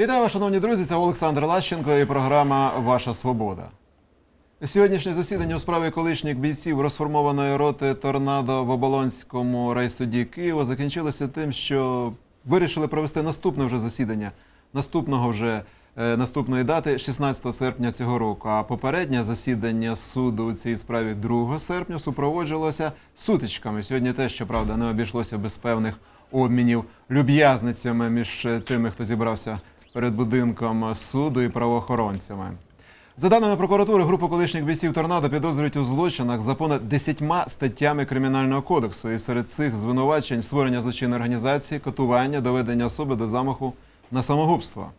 Вітаю, шановні друзі. Це Олександр Лащенко і програма Ваша Свобода. Сьогоднішнє засідання у справі колишніх бійців розформованої роти Торнадо в Оболонському райсуді Києва закінчилося тим, що вирішили провести наступне вже засідання наступного вже е, наступної дати 16 серпня цього року. А попереднє засідання суду у цій справі 2 серпня супроводжувалося сутичками. Сьогодні теж, щоправда, не обійшлося без певних обмінів люб'язницями між тими, хто зібрався перед будинком суду і правоохоронцями. За даними прокуратури, групу колишніх бійців торнадо підозрюють у злочинах за понад 10 статтями кримінального кодексу. І серед цих звинувачень створення злочинної організації, катування, доведення особи до замаху на самогубство.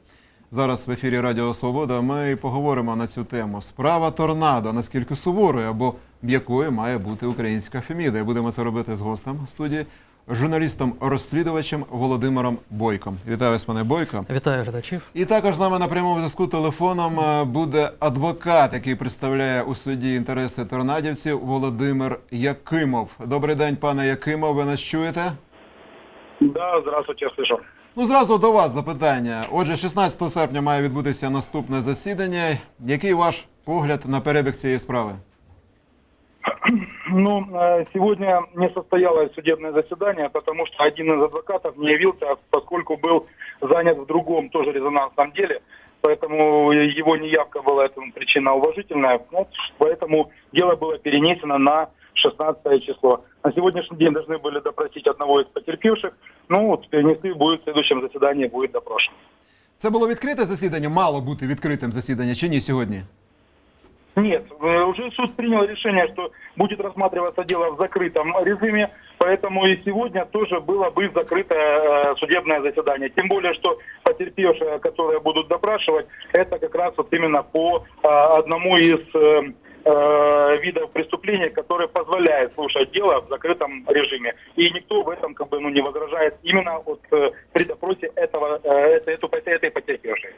Зараз в ефірі Радіо Свобода ми поговоримо на цю тему. Справа торнадо, наскільки суворою або якою має бути українська феміда. Будемо це робити з гостем студії, журналістом-розслідувачем Володимиром Бойком. Вітаю вас, пане Бойко. Вітаю глядачів. І також з нами на прямому зв'язку телефоном е, буде адвокат, який представляє у суді інтереси торнадівців Володимир Якимов. Добрий день, пане Якимов. Ви нас чуєте? Да, здравствуйте, я слышу. Ну, зразу до вас запитання. Отже, 16 серпня має відбутися наступне засідання. Який ваш погляд на перебіг цієї справи? Ну, э, сегодня не состоялось судебное заседание, потому что один из адвокатов не явился, поскольку был занят в другом тоже резонансном деле. Поэтому его неявка была этому причина уважительная. Вот, поэтому дело было перенесено на 16 число. На сегодняшний день должны были допросить одного из потерпевших. Ну, вот перенесли, будет в следующем заседании будет допрошен. Це було відкрите засідання? Мало бути відкритим засідання чи ні сьогодні? Нет, э, уже суд принял решение, что будет рассматриваться дело в закрытом режиме, поэтому и сегодня тоже было бы закрытое э, судебное заседание. Тем более, что потерпевшие, которые будут допрашивать, это как раз вот именно по э, одному из видов преступления, который позволяет слушать дело в закрытом режиме. И никто в этом как бы ну, не возражает именно вот при допросе этого, этой, этой потерпевшей.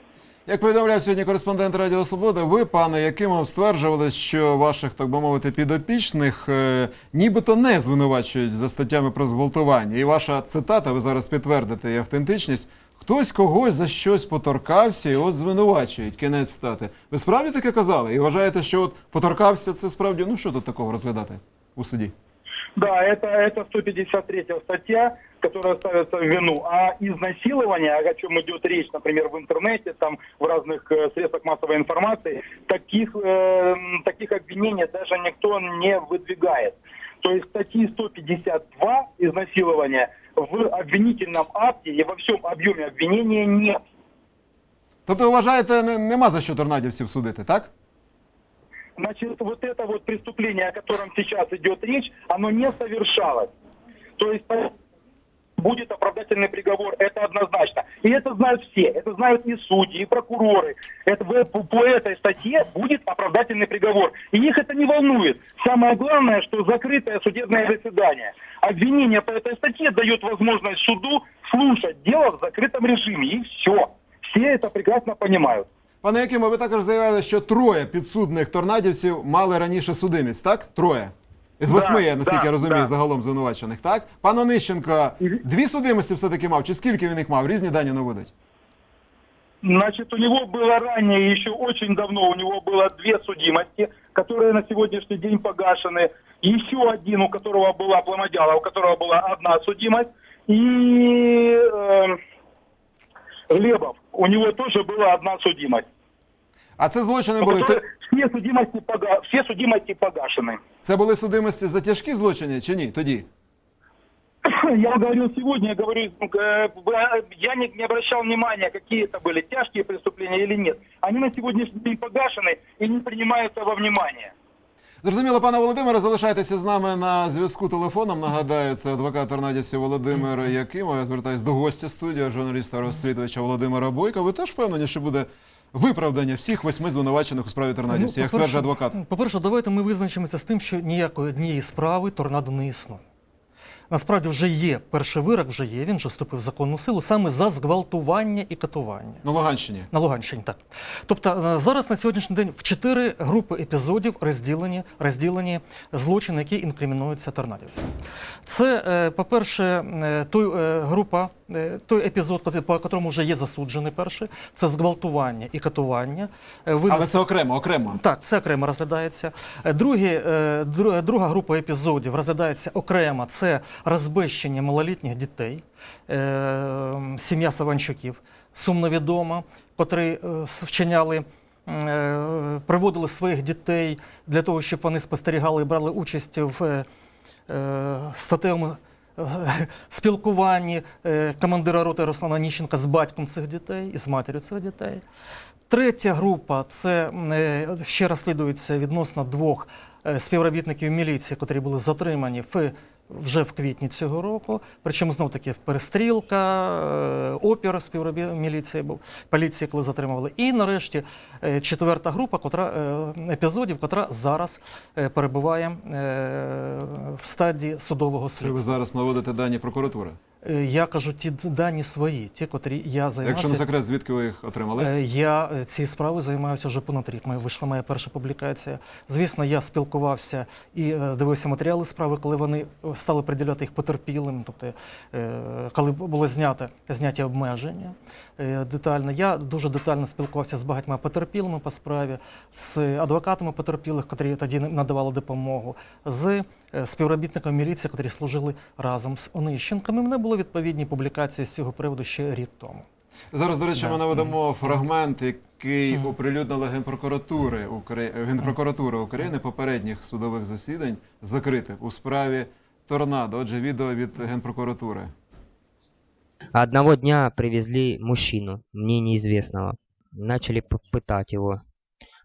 Як повідомляв сьогодні кореспондент Радіо Свобода, ви, пане Якимов, стверджували, що ваших, так би мовити, підопічних е, нібито не звинувачують за статтями про зґвалтування. І ваша цитата, ви зараз підтвердите її автентичність. Хтось когось за щось поторкався і от звинувачують. Кінець цитати. Ви справді таке казали? І вважаєте, що от поторкався це справді? Ну що тут такого розглядати у суді? Да, это, это 153 статья, которая ставится в вину. А изнасилование, о чем идет речь, например, в интернете, там, в разных э, средствах массовой информации, таких, э, таких обвинений даже никто не выдвигает. То есть статьи 152 изнасилования в обвинительном акте и во всем объеме обвинения нет. Тобто, ви вважаєте, не- нема за що торнадівців судити, так? Значит, вот это вот преступление, о котором сейчас идет речь, оно не совершалось. То есть будет оправдательный приговор, это однозначно. И это знают все, это знают и судьи, и прокуроры. Это, по, по этой статье будет оправдательный приговор. И их это не волнует. Самое главное, что закрытое судебное заседание. Обвинение по этой статье дает возможность суду слушать дело в закрытом режиме. И все. Все это прекрасно понимают. Пане Якимов, ви також заявляли, що троє підсудних торнадівців мали раніше судимість, так? Троє. З Да, восьми, я наскільки да, я розумію, да. загалом звинувачених, так? Пан Онищенко дві судимості все-таки мав, чи скільки він їх мав? Різні дані наводять. Значит, у него было ранее, еще очень давно, у него было две судимости, которые на сегодняшний день погашены. Еще один, у которого была Пломодяла, у которого была одна судимость. И э, Глебов, у него тоже была одна судимость. А це злочини У були. которых те- все, судимости пога- все судимости погашены. Це були судимості за тяжкі злочини чи ні? Тоді. Я говорил сегодня, я говорю, э, э, я не, не обращал внимания, какие это были тяжкие преступления или нет. Они на сегодняшний день погашены и не принимаются во внимание. Зрозуміло, пане Володимире, залишайтеся з нами на зв'язку телефоном. Нагадаю, це адвокат торнадівців Володимир Якимов. Я звертаюсь до гостя студії, журналіста розслідувача Володимира Бойка. Ви теж впевнені, що буде виправдання всіх восьми звинувачених у справі торнадівців, як по-перше- стверджує адвокат? По-перше, давайте ми визначимося з тим, що ніякої однієї справи торнадо не існує. Насправді вже є перший вирок, вже є, він вже вступив в законну силу саме за зґвалтування і катування. На Луганщині. На Луганщині, так. Тобто е, зараз на сьогоднішній день в чотири групи епізодів розділені, розділені злочини, які інкримінуються торнадівцям. Це, е, по-перше, е, той група той епізод, по котрому вже є засуджений перший, це зґвалтування і катування. Е, винес- Але це окремо, окремо. так, це окремо розглядається. Е, Другі, е, друга група епізодів розглядається окремо. Це розбещення малолітніх дітей, е, сім'я Саванчуків, сумно відома, котрі е, вчиняли. е, Приводили своїх дітей для того, щоб вони спостерігали і брали участь в е, е, статевому е, спілкуванні е, командира роти Руслана Ніщенка з батьком цих дітей і з матір'ю цих дітей. Третя група це е, ще розслідується відносно двох е, співробітників міліції, котрі були затримані в. Вже в квітні цього року, причому знов таки перестрілка, е, опір співробіт міліції був, поліції, коли затримували. І нарешті е, четверта група, котра е, епізодів, котра зараз перебуває в стадії судового Це ви зараз наводите дані прокуратури. Е, Я кажу ті дані свої, ті, котрі я займався. Якщо не секрет, звідки ви їх отримали? Е, Я е, цією справою займаюся вже понад рік. Моя- Вийшла моя перша публікація. Звісно, я спілкувався і дивився матеріали справи, коли вони стали приділяти їх потерпілим, тобто коли було знято зняті обмеження детально. Я дуже детально спілкувався з багатьма потерпілими по справі, з адвокатами потерпілих, котрі тоді надавали допомогу, з співробітниками міліції, котрі служили разом з в мене були відповідні публікації з цього приводу ще рік тому. Зараз, до речі, Да. ми наведемо фрагмент, який оприлюднила Генпрокуратури Украї- Генпрокуратура України попередніх судових засідань, закритих у справі Торнадо. Отже, відео від Генпрокуратури. Одного дня привезли мужчину, мне неизвестного. Начали п- пытать его.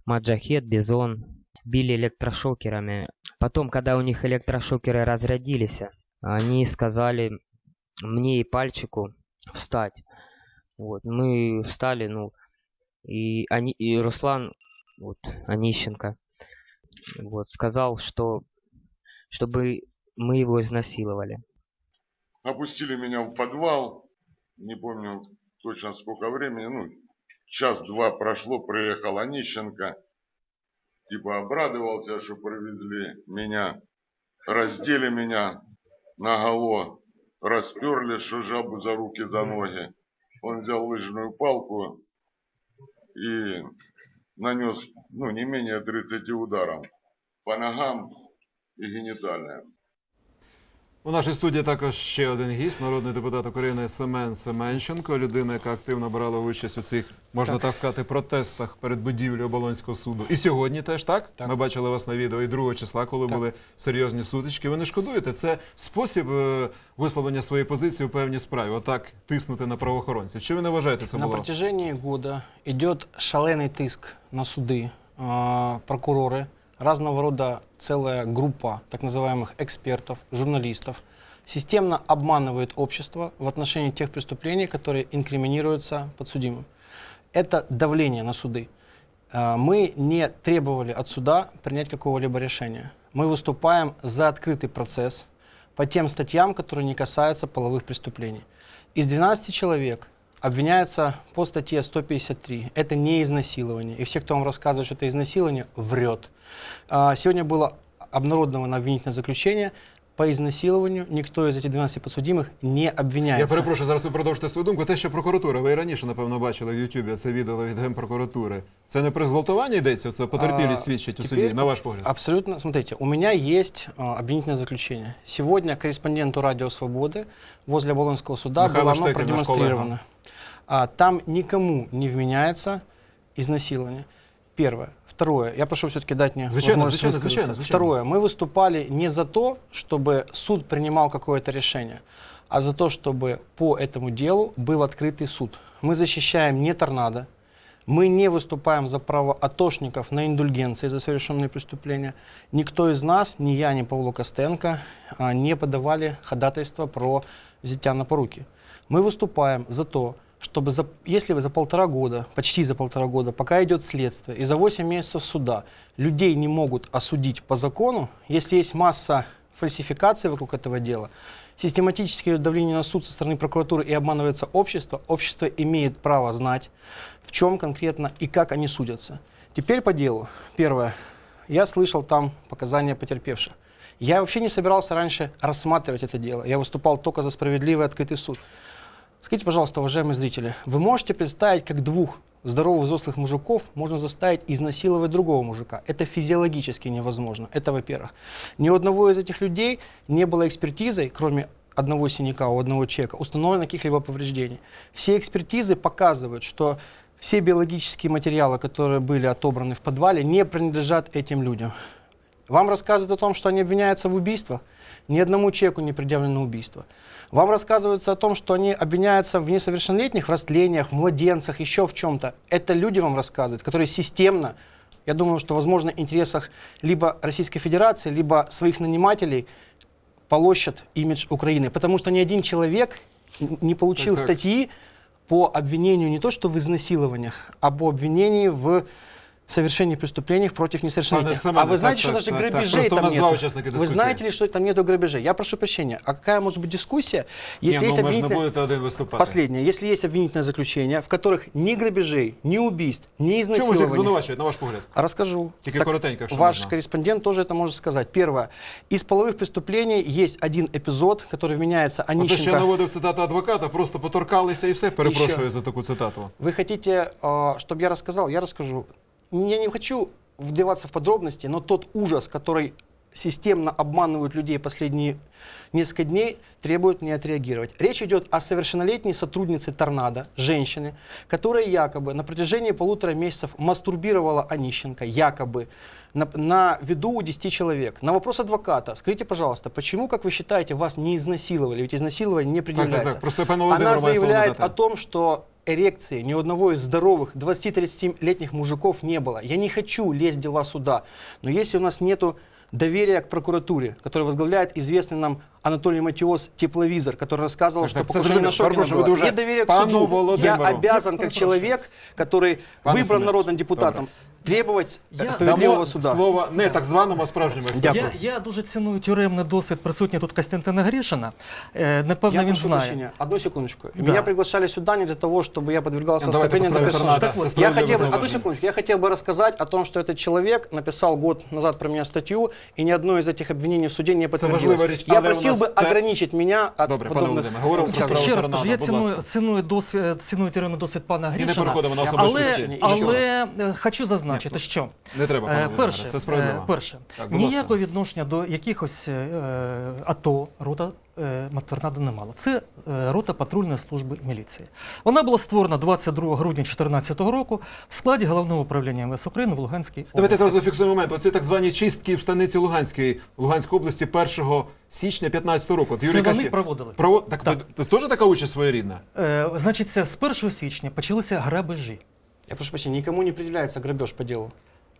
Маджахет, Бизон. Били электрошокерами. Потом, когда у них электрошокеры разрядились, они сказали мне и пальчику встать. Вот, мы встали, ну, и, они, и Руслан, вот, Онищенко, вот, сказал, что, чтобы мы его изнасиловали. опустили меня в подвал, не помню точно сколько времени, ну, час-два прошло, приехал Онищенко, типа обрадовался, что привезли меня, раздели меня наголо, расперли, жабу за руки, за ноги. Он взял лыжную палку и нанес, ну, не менее 30 ударов по ногам и гениталиям. У нашій студії також ще один гість, народний депутат України Семен Семенченко, людина, яка активно брала участь у цих, можна так, сказати, протестах перед будівлею Оболонського суду. І сьогодні теж так? Так. Ми бачили вас на відео і 2 числа, коли Так. були серйозні сутички. Ви не шкодуєте? Це спосіб е, висловлення своєї позиції у певній справі. Отак тиснути на правоохоронців. Чи ви не вважаєте це На було? протяжении года идет шаленый тыск на суды, а, прокуроры, Разного рода целая группа так называемых экспертов, журналистов системно обманывает общество в отношении тех преступлений, которые инкриминируются подсудимым. Это давление на суды. А, Мы не требовали от суда принять какого-либо решения. Мы выступаем за открытый процесс по тем статьям, которые не касаются половых преступлений. Из 12 человек обвиняется по статье 153. Это не изнасилование. И все, кто вам рассказывает, что это изнасилование, врет. А, Сегодня было обнародовано обвинительное заключение. По изнасилованию никто из этих 12 подсудимых не обвиняется. Я перепрошую, зараз ви продовжите свою думку. Те, що прокуратура, ви і раніше, напевно, бачили в Ютубі це відео від Генпрокуратури. Це не про зґвалтування йдеться, це потерпілість А, свідчить у теперь суді, на ваш погляд. Абсолютно. Смотрите, у меня есть а, обвинительное заключение. Сегодня корреспонденту Радио Свободы возле Болонского суда Михайло было оно Штекель, наш продемонстрировано. А, там никому не вменяется изнасилование. Первое. Второе. Я прошу все-таки дать мне Звичайно, возможность звичайно, звичайно. Второе. Мы выступали не за то, чтобы суд принимал какое-то решение, а за то, чтобы по этому делу был открытый суд. Мы защищаем не торнадо, мы не выступаем за право атошников на индульгенции за совершенные преступления. Никто из нас, ни я, ни Павло Костенко, а, не подавали ходатайство про взятие на поруки. Мы выступаем за то, чтобы, за, если вы за полтора года, почти за полтора года, пока идет следствие, и за 8 месяцев суда людей не могут осудить по закону, если есть масса фальсификаций вокруг этого дела, систематическое давление на суд со стороны прокуратуры и обманывается общество, общество имеет право знать, в чем конкретно и как они судятся. Теперь по делу. Первое. Я слышал там показания потерпевших. Я вообще не собирался раньше рассматривать это дело. Я выступал только за справедливый открытый суд. Скажите, пожалуйста, уважаемые зрители, вы можете представить, как двух здоровых взрослых мужиков можно заставить изнасиловать другого мужика? Это физиологически невозможно. Это во-первых. Ни у одного из этих людей не было экспертизой, кроме одного синяка у одного человека, установлено каких-либо повреждений. Все экспертизы показывают, что все биологические материалы, которые были отобраны в подвале, не принадлежат этим людям. Вам рассказывают о том, что они обвиняются в убийствах. Ни одному человеку не предъявлено убийство. Вам рассказывается о том, что они обвиняются в несовершеннолетних, в растлениях, в младенцах, еще в чем-то. Это люди вам рассказывают, которые системно, я думаю, что, возможно, в интересах либо Российской Федерации, либо своих нанимателей полощут имидж Украины. Потому что ни один человек не получил Так, так. статьи по обвинению не то что в изнасилованиях, а по обвинении в совершении преступлений против несовершеннолетних. Семене, а вы так, знаете, что так, даже так, так. грабежей Просто у там нас нет? два учасника Вы дискуссии. знаете ли, что там нету грабежей? Я прошу прощения. А какая может быть дискуссия, Ні, если ну есть ми ж не обвинительное... будете один виступати. Последнее. Если есть обвинительное заключение, в которых ни грабежей, ни убийств, ни Чому ж їх изнасилований... звинувачують, на ваш погляд? Расскажу. Тільки Так коротенько, якщо Ваш можна. корреспондент тоже это может сказать. Первое. Из половых преступлений есть один эпизод, который вменяется От те, що я Онищенко. наводив цитату адвоката, просто поторкалися і все. Перепрошую за таку цитату. Вы хотите, э, чтобы я рассказал? Я расскажу. Я не хочу вдаваться в подробности, но тот ужас, который системно обманывают людей последние несколько дней, требует мне отреагировать. Речь идет о совершеннолетней сотруднице Торнадо, женщине, которая якобы на протяжении полутора месяцев мастурбировала Онищенко, якобы, на, на виду у 10 человек. На вопрос адвоката, скажите, пожалуйста, почему, как вы считаете, вас не изнасиловали? Ведь изнасилование не Так, так, предъявляется. так. Просто пане Она заявляет о том, что эрекции ни у одного из здоровых 20-30-летних мужиков не было. Я не хочу лезть в дела суда, но если у нас нету доверия к прокуратуре, которую возглавляет известный нам Анатолий Матиос, тепловизор, который рассказывал, Так, что так, покушение на зрозуміло. Шокина Перепрошую, ви было. дуже Нет доверия к пану суду. Я Володимиру. обязан, Я как перепрошую. человек, который Пане выбран Семене, народным депутатом, требовать Я- э, справедливого Дамо суда. слово не так званому, а справжньому експерту. Дякую. Я, я дуже ціную тюремний досвід присутній тут Костянтина Грішина. Е, Напевно, Я він прошу знає. прощения, одну секундочку. Да. Меня приглашали сюда не для того, чтобы я подвергался Ну, давайте оскорблениям по до справе персонажа. торнадо. Так вот, Це Я справедливе хотел бы, одну зауваження. секундочку, я хотел бы рассказать о том, что этот человек написал год назад про меня статью, и ни одно из этих обвинений в суде не подтвердилось. важлива річ, Я але у просил нас бы те- ограничить меня от Добре, пане подобных Володимире, говоримо про высказываний. справу Ще раз торнадо, кажу, я будь ціную, ласка. ціную досвід, ціную тюремний досвід пана І не Грішина. переходимо на Я особистості. Але, Ще раз. але е, хочу зазначити, що Не треба, пане Е, перше, це справедливо. е, перше Так, ніякого відношення до якихось е, АТО рота е, Торнадо не мала. Це е, рота патрульної служби міліції. Вона була створена 22 грудня 2014 року в складі головного управління МВС України в Луганській Давайте області. зразу фіксуємо момент. Оці так звані чистки в станиці Луганської, Луганської області 1 січня 15 року. От Це Юрій вони Касі- проводили. Прово... Так, Так. ви- це теж така участь своєрідна? Е, Значить, це з 1 січня почалися грабежі. Я прошу прощения, никому не предъявляется грабеж по делу.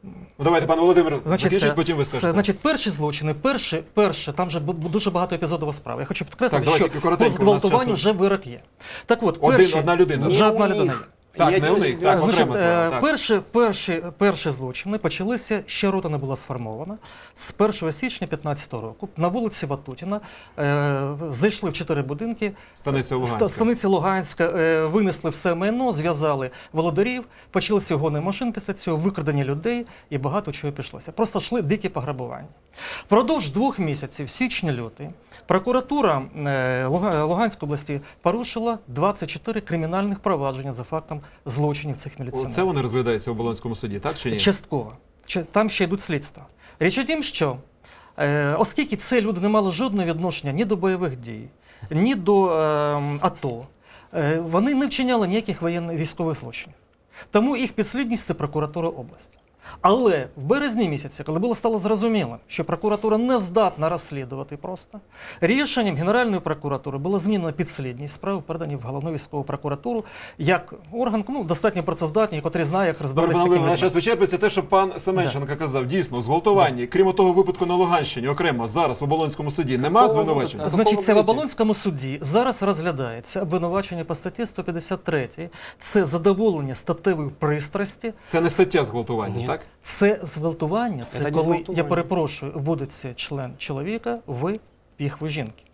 Ну давайте, пане Володимир, Значить, закінчіть, це, потім ви це, значить, перші злочини, перші, перші, там вже бу- дуже багато епізодів справи. Я хочу підкреслити, Так, давайте що тільки по у нас зґвалтуванню часу. вже вирок є. Так от, Один- перші, одна людина. Вже Не одна людина. є. Так, Я не один у из них, них. так, Значить, окремо. е, так. перші, перші, перші злочини почалися, ще рота не була сформована. З 1 січня 2015 року на вулиці Ватутіна е, зайшли в чотири будинки. Станиця Ста- Луганська. Станиця Луганська е, винесли все майно, зв'язали володарів, почалися гони машин після цього, викрадення людей і багато чого пішлося. Просто йшли дикі пограбування. Впродовж двох місяців, січня-лютий, прокуратура е, Луга- Луганської області порушила 24 кримінальних провадження за фактом злочинів цих міліціонерів. Це вони розглядаються в Оболонському суді, так чи ні? Частково. Там ще йдуть слідства. Річ у тім, що е, оскільки це люди не мали жодного відношення ні до бойових дій, ні до е, АТО, е, вони не вчиняли ніяких воєнних військових злочинів. Тому їх підслідність це прокуратура області. Але в березні місяці, коли було стало зрозуміло, що прокуратура не здатна розслідувати просто, рішенням Генеральної прокуратури було змінено підслідність справи, передані в головну військову прокуратуру як орган, ну, достатньо працездатний, який знає, як розбиратися. людьми. час вичерпується те, що пан Семенченко казав. Дійсно, зґвалтування, крім того випадку на Луганщині, окремо зараз в Оболонському суді, нема Такого звинувачень? Значить, це в? Оболонському суді зараз розглядається обвинувачення по статті 153. Це задоволення статевої пристрасті. Це не стаття зґвалтування, Ні. Так? Це зґвалтування, це Це коли, я перепрошую, вводиться член чоловіка в піхву жінки.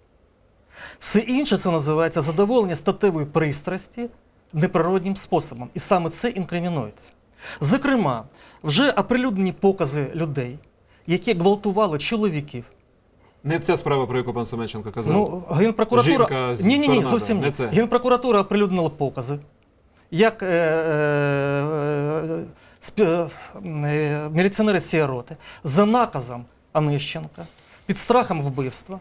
Все інше це називається задоволення статевої пристрасті неприроднім способом. І саме це інкримінується. Зокрема, вже оприлюднені покази людей, які гвалтували чоловіків, Не ця справа, про яку пан Семенченко казав. Ну, Генпрокуратура. Жінка з ні, ні, ні, зовсім не ні. це. Генпрокуратура оприлюднила покази, як е, е, е, міліціонери цієї роти за наказом Онищенка, під страхом вбивства,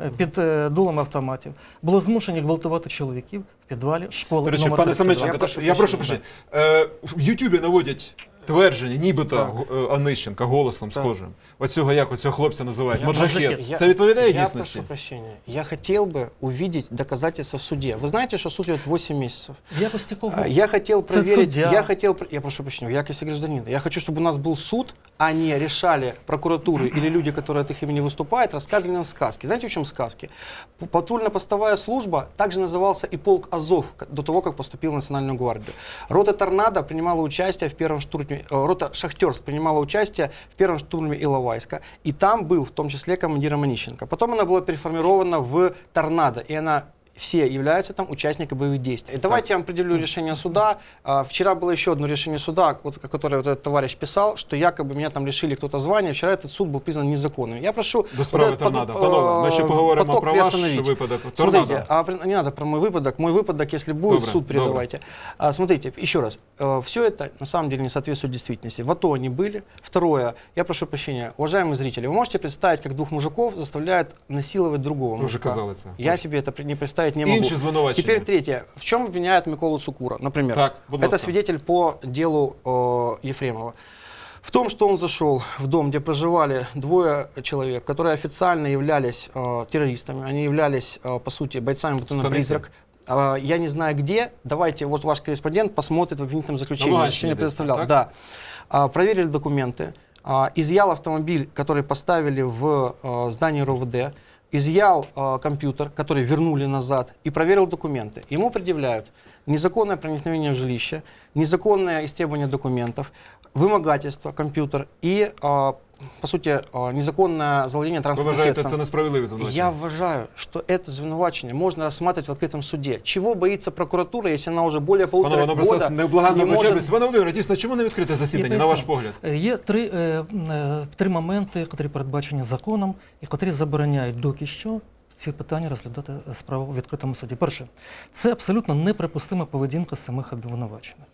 е, під е, дулом автоматів, були змушені гвалтувати чоловіків в підвалі школи. До речі, номер пане 32. Я прошу я прошу прощення, прощення. Е, В Ютубі наводять твердження, нібито Так. е, Онищенка голосом Так. схожим. Оцього як оцього хлопця називають? Я- Моджахет. Я- Це відповідає я дійсності? прошу прощения. Я хотел бы увидеть доказательства в суде. Вы знаете, что суд идет 8 месяцев. В якості кого? А, Я хотел Це проверить, суддя. я хотел, пр- я прошу прощения, в якости гражданина. Я хочу, чтобы у нас был суд, не решали прокуратуры или люди, которые от их имени выступают, рассказывали нам сказки. Знаете, в чем сказки? Патрульно-постовая служба также назывался и полк Азов до того, как поступил в Национальную гвардию. Рота Торнадо принимала участие в первом штурме, э, рота Шахтерск принимала участие в первом штурме Иловайска, и там был в том числе командиром Онищенко. Потом она была переформирована в Торнадо, и она все являются там участниками боевых действий. И давайте я вам определю решение суда. А, Вчера было еще одно решение суда, вот, которое вот этот товарищ писал, что якобы меня там лишили кто-то звания. Вчера этот суд был признан незаконным. Я прошу... До справи вот этот торнадо. поток, Панове, ми ще э, поговоримо поток про ваш приостановить. випадок. Смотрите, Торнадо. а при- не надо про мой выпадок. Мой выпадок, если будет, Добре, суд добре. передавайте. А, смотрите, еще раз. все это на самом деле не соответствует действительности. В АТО они были. Второе, я прошу прощения, уважаемые зрители, вы можете представить, как двух мужиков заставляют насиловать другого Ви вже мужика? казали це. Я себе это при- не представить не могу. Інші звинувачення. Теперь третье. В чем обвиняют Миколу Цукура, например? Так, будь Это ласка. свидетель по делу э, Ефремова. В том, что он зашел в дом, где проживали двое человек, которые официально являлись э, террористами, они являлись, э, по сути, бойцами батальона. «Призрак». А, я не знаю где. Давайте, вот ваш корреспондент посмотрит в обвинительном заключении. Луганщине не так? Да. А, проверили документы, а, изъял автомобиль, который поставили в э, здание РОВД, изъял э, компьютер, который вернули назад, и проверил документы. Ему предъявляют незаконное проникновение в жилище, незаконное истребование документов, вымогательство, компьютер и, э, по сути, э, незаконное завладение Ви транспортным вважаєте, средством. це несправедливе Я звинувачення? вважаю, что это звинувачение можно рассматривать в открытом суде. Чего боится прокуратура, если она уже более полутора Панове, ну года просто невблаганно не может... вичерпується. Пане Володимире, дійсно, чому не відкрите засідання, Я на ваш поясню. погляд? Е, Є три, е, м, е, три моменти, які передбачені законом і котрі забороняють доки що ці питання розглядати е, справу в відкритому суді. Перше, це абсолютно неприпустима поведінка самих обвинувачених.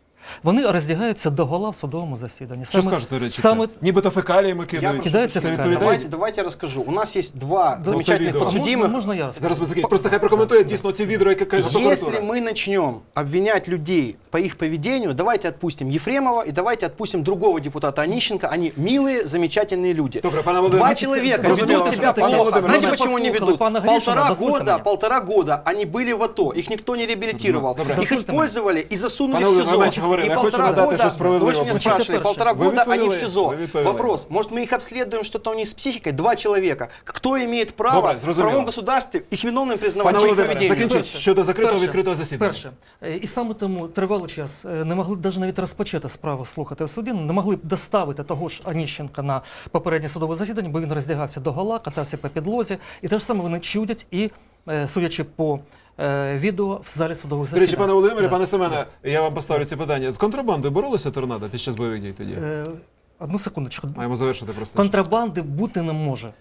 Вони роздягаються до гола в судовому засіданні. Що скажете, до речі, саме це? Нібито фекаліями кидають. Кидаються Це фекаліями. відповідає? Давайте, давайте я расскажу. У нас есть два Да, замечательных это видео. А можна, подсудимых. можна я розкажу? Зараз ми закінчимо. Просто хай прокоментує дійсно ці відео, яке каже Если прокуратура. мы начнем обвинять людей по их поведению, давайте отпустим Ефремова и давайте отпустим другого депутата Онищенко. Они милые, замечательные люди. Добре, пане Володимире, Два ну, человека зрозуміло, ведут себя все. Пане плохо. Володимире, Знаете, ну, почему они послухали ведут? пана Гришина, Полтора дозвольте года, мені. полтора года они были в АТО. Их никто не реабилитировал. Добре. Их Дозвольте использовали и засунули Пане в Володимире, СИЗО. ви менше говорили. И Я хочу полтора надати, года, що справедливо вы же меня буде. спрашивали, Це полтора перше. Ви года они в відповіли, СИЗО. ви відповіли. Вопрос, может мы их обследуем, что-то у них с психикой? Два человека. Кто имеет право Добре, в зрозуміло. правовом государстве их виновным признавать Пане по их Володимире, поведению? закінчіть Перше. щодо закритого Перше. відкритого засідання. Перше. Е, І саме тому тривалий час е, не могли навіть навіть розпочати справу слухати в суді, не могли б доставити того ж Аніщенка на попереднє судове засідання, бо він роздягався до гола, катався по підлозі. І те ж саме вони чудять і, е, судячи по е, відео в залі судових До засідань. речі, пане Володимире, Да. пане Семене, я вам поставлю ці питання. З контрабандою боролися торнадо під час бойових дій тоді? Е, Одну секундочку. Маємо завершити просто. Контрабанди бути не може.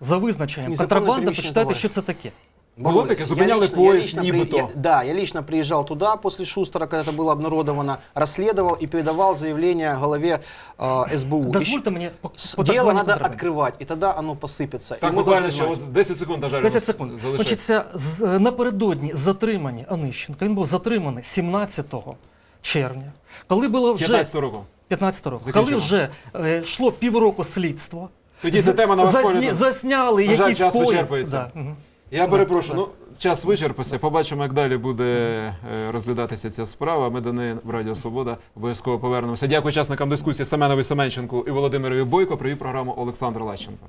За визначенням. Контрабанда, почитайте, що це таке. Було Боролись. таке? Я Зупиняли лично- я поїзд, лично нібито. я- да, я лично приезжал туда после Шустера, когда это было обнародовано, расследовал и передавал заявление главе э, СБУ. Дозвольте мені по, С- по так Дело званій надо контрабанді. открывать, и тогда оно посыпется. И Так, мы буквально должны ще знать. ось 10 секунд, на жаль, 10 у нас секунд. залишається. Значить, ця, з- е, напередодні затримання Онищенка, він був затриманий 17 червня, коли було вже 15 року. 15 року, Закінчимо. коли вже е, йшло півроку слідства. Тоді ця тема на ваш Засні- погляд. Засняли На жаль, якийсь час поїзд. вичерпується. Да. мгм. Я перепрошую, ну час вичерпався. Побачимо, як далі буде е, розглядатися ця справа. Ми до неї в Радіо Свобода обов'язково повернемося. Дякую учасникам дискусії Семенові Семенченку і Володимирові Бойко. Привів програму Олександр Лащенко.